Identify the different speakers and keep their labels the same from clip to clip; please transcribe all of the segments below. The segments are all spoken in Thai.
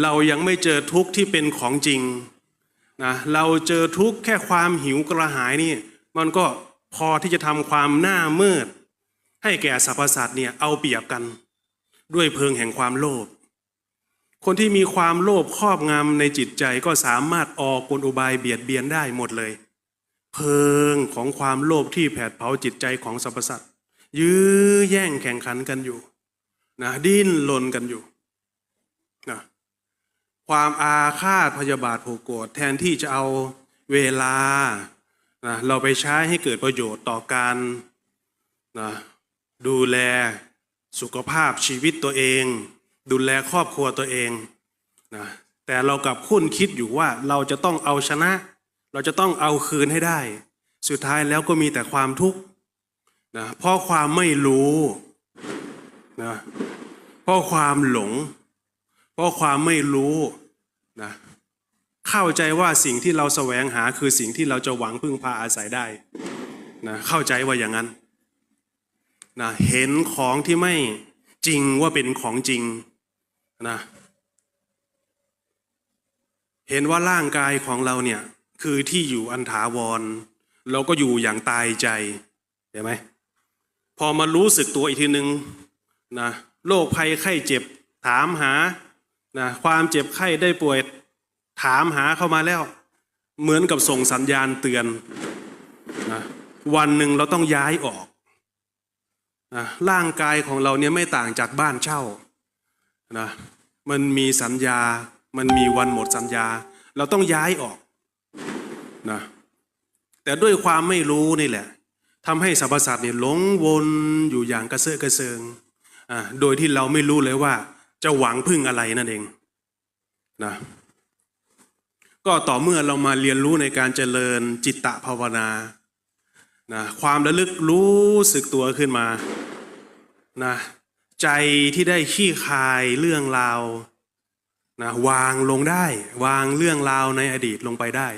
Speaker 1: เรายังไม่เจอทุกข์ที่เป็นของจริงนะเราเจอทุกข์แค่ความหิวกระหายนี่มันก็พอที่จะทำความหน้ามืด ให้แก่สรรพสัตว์เนี่ยเอาเปรียบกัน ด้วยเพลิงแห่งความโลภคนที่มีความโลภครอบงำในจิตใจก็สามารถออกกลอุบายเบียดเบียนได้หมดเลย เพลิงของความโลภที่แผดเผาจิตใจของสรรพสัตว์ยื้อแย่งแข่งขันกันอยู่นะดิ้นรนกันอยู่นะ ความอาฆาตพยาบาทผูกโกรธแทนที่จะเอาเวลานะเราไปใช้ให้เกิดประโยชน์ต่อการนะดูแลสุขภาพชีวิตตัวเอง ดูแลครอบครัวตัวเองนะแต่เรากลับคุ้นคิดอยู่ว่าเราจะต้องเอาชนะ เราจะต้องเอาคืนให้ได้ สุดท้ายแล้วก็มีแต่ความทุกข์นะเพราะความไม่รู้นะเพราะความหลง เพราะความไม่รู้นะเข้าใจว่าสิ่งที่เราแสวงหาคือสิ่งที่เราจะหวังพึ่งพาอาศัยได้นะเข้าใจว่าอย่างนั้นนะเห็นของที่ไม่จริงว่าเป็นของจริงนะเห็นว่าร่างกายของเราเนี่ยคือที่อยู่อันถาวร เราก็อยู่อย่างตายใจเห็นไหมพอมารู้สึกตัวอีกทีหนึ่งนะโรคภัยไข้เจ็บถามหา นะความเจ็บไข้ได้ป่วยถามหาเข้ามาแล้ว เหมือนกับส่งสัญญาณเตือนนะวันหนึ่งเราต้องย้ายออกนะร่างกายของเราเนี่ยไม่ต่างจากบ้านเช่านะมันมีสัญญา มันมีวันหมดสัญญา เราต้องย้ายออกนะแต่ด้วยความไม่รู้นี่แหละทำให้สรรพสัตว์เนี่ยหลงวนอยู่อย่างกระเซาะกระเซิงอ่าโดยที่เราไม่รู้เลยว่า จะหวังพึ่งอะไรนั่นเองนะก็ต่อเมื่อเรามาเรียนรู้ในการเจริญจิตตภาวนานะความระลึกรู้สึกตัวขึ้นมานะใจที่ได้ขี้คายเรื่องราวนะวางลงได้ วางเรื่องราวในอดีตลงไปได้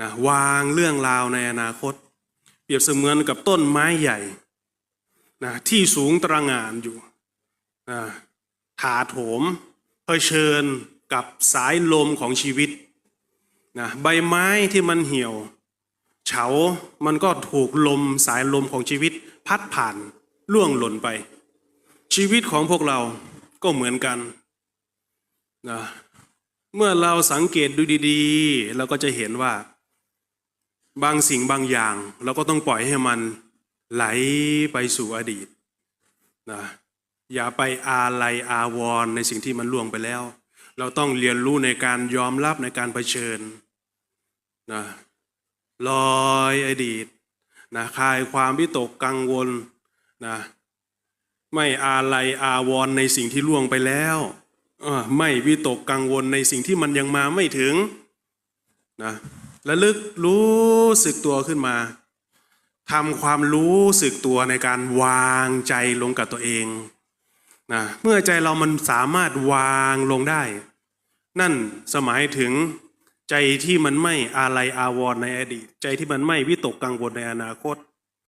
Speaker 1: นะวางเรื่องราวในอนาคต เปรียบเสมือนกับต้นไม้ใหญ่นะที่สูงตระหง่านอยู่นะ ถาโถมเผชิญกับสายลมของชีวิตนะใบไม้ที่มันเหี่ยว เฉา มันก็ถูกลมสายลมของชีวิตพัดผ่านล่วงหล่นไป ชีวิตของพวกเราก็เหมือนกันนะเมื่อเราสังเกตดูดีๆ เราก็จะเห็นว่า บางสิ่งบางอย่าง เราก็ต้องปล่อยให้มันไหลไปสู่อดีตนะ อย่าไปอาลัยอาวรในสิ่งที่มันล่วงไปแล้ว เราต้องเรียนรู้ในการยอมรับในการเผชิญนะลอยอดีตนะคลายความวิตกกังวลนะไม่อาลัยอาวรในสิ่งที่ล่วงไปแล้วไม่วิตกกังวลในสิ่งที่มันยังมาไม่ถึงนะระลึกรู้สึกตัวขึ้นมาทำความรู้สึกตัวในการวางใจลงกับตัวเอง นะเมื่อใจเรามันสามารถวางลงได้ นั่นสมัยถึงใจที่มันไม่อาลัยอาวรณ์ในอดีต ใจที่มันไม่วิตกกังวลในอนาคต